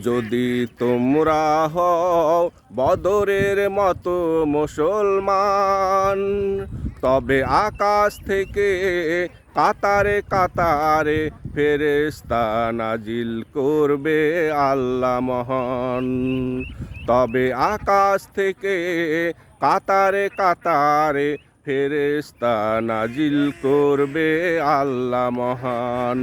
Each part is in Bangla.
যদি তোমরা হও বদরের মতো মুসলমান, তবে আকাশ থেকে কাতারে কাতারে ফেরেস্তা নাজিল করবে আল্লাহ মহান। তবে আকাশ থেকে কাতারে কাতারে ফেরেস্তা নাজিল করবে আল্লাহ মহান।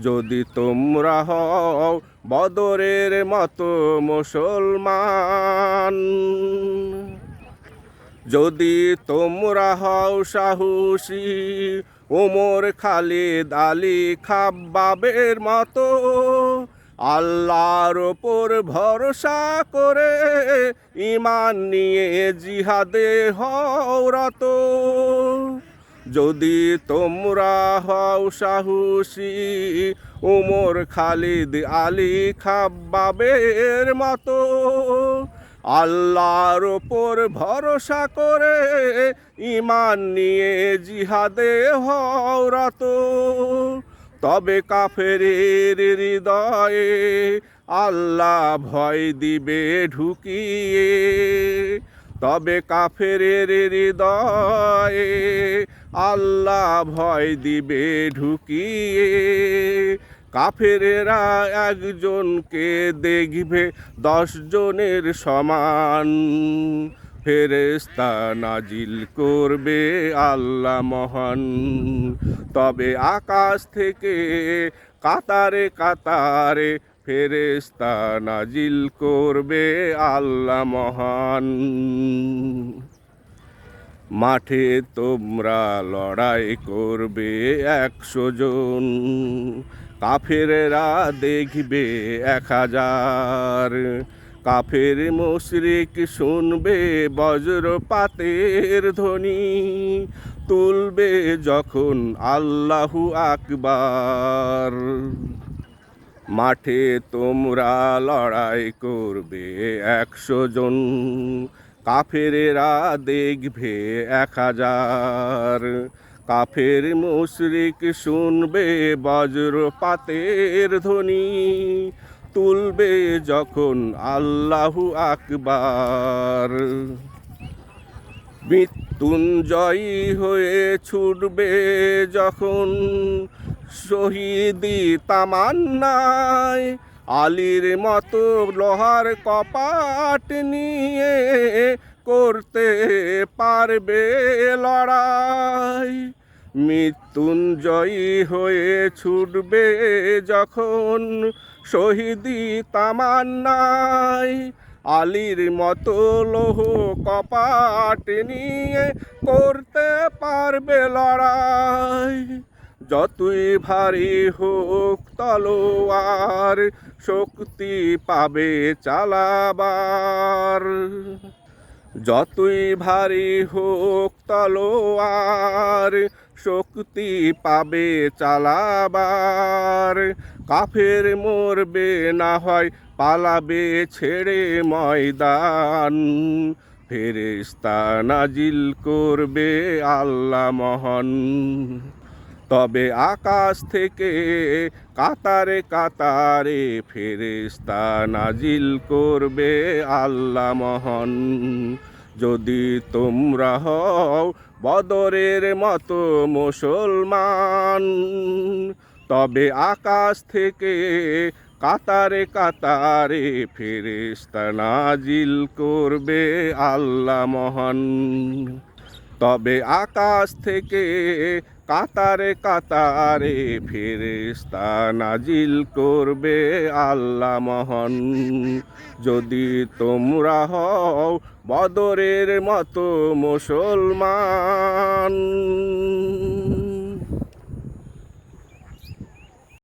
যদি তোমরা হও বদরের মতো মুসলমান। যদি তোমরা হও সাহসী ওমর খালিদ আলী খাব্বাবের মতো, আল্লাহর ওপর ভরসা করে ইমান নিয়ে জিহাদে হওরত যদি তোমরা হও সাহসী, উমর খালিদ আলী খাব্বাবের মতো, আল্লাহর ওপর ভরসা করে ইমান নিয়ে জিহাদে হওরত তবে কাফেরের হৃদয়ে আল্লাহ ভয় দিবে ঢুকিয়ে। তবে কাফেরের হৃদয়ে আল্লাহ ভয় দিবে ঢুকিয়ে। কাফেরেরা একজনকে দেখবে দশ জনের সমান। ফেরেস্তা নাজিল করবে আল্লাহ মহান। তবে আকাশ থেকে কাতারে কাতারে ফেরেস্তা নাজিল করবে আল্লাহ মহান। মাঠে তোমরা লড়াই করবে একশো জন। কাফেরেরা দেখবে এক হাজার। কাফের মুশরিক শুনবে বজ্রপাতের ধ্বনি। তুলবে যখন আল্লাহু আকবার। মাঠে তোমরা লড়াই করবে একশো জন। কাফেরেরা দেখবে এক হাজার। কাফের মুশরিক শুনবে বজ্রপাতের ধ্বনি, তুলবে যখন আল্লাহু আকবার। মৃত্যুঞ্জয়ী হয়ে ছুটবে যখন শহীদি তামান্নায় আলীর মতো লোহার কপাট নিয়ে করতে পারবে লড়াই। মৃত্যুঞ্জয়ী হয়ে ছুটবে যখন শহীদি তামান্নায়। আলীর মতো লোহ কপাট নিয়ে করতে পারবে লড়াই। যতই ভারী হোক তলোয়ার, শক্তি পাবে চালাবার। যতই ভারী হোক তলোয়ার, শক্তি পাবে চালাবার। কাফের মরবে না হয়, পালাবে ছেড়ে ময়দান। ফেরেস্তা নাজিল করবে আল্লাহ মহান। তবে আকাশ থেকে কাতারে কাতারে ফেরেস্তা নাজিল করবে আল্লাহ মহান। যদি তোমরা হও বদরের মতো মুসলমান, তবে আকাশ থেকে কাতারে কাতারে ফেরেস্তা নাজিল করবে আল্লাহ মহান। তবে আকাশ থেকে কাতারে কাতারে ফেরেস্তা নাজিল করবে আল্লাহ মহান। যদি তোমরা হও বদরের মতো মুসলমান।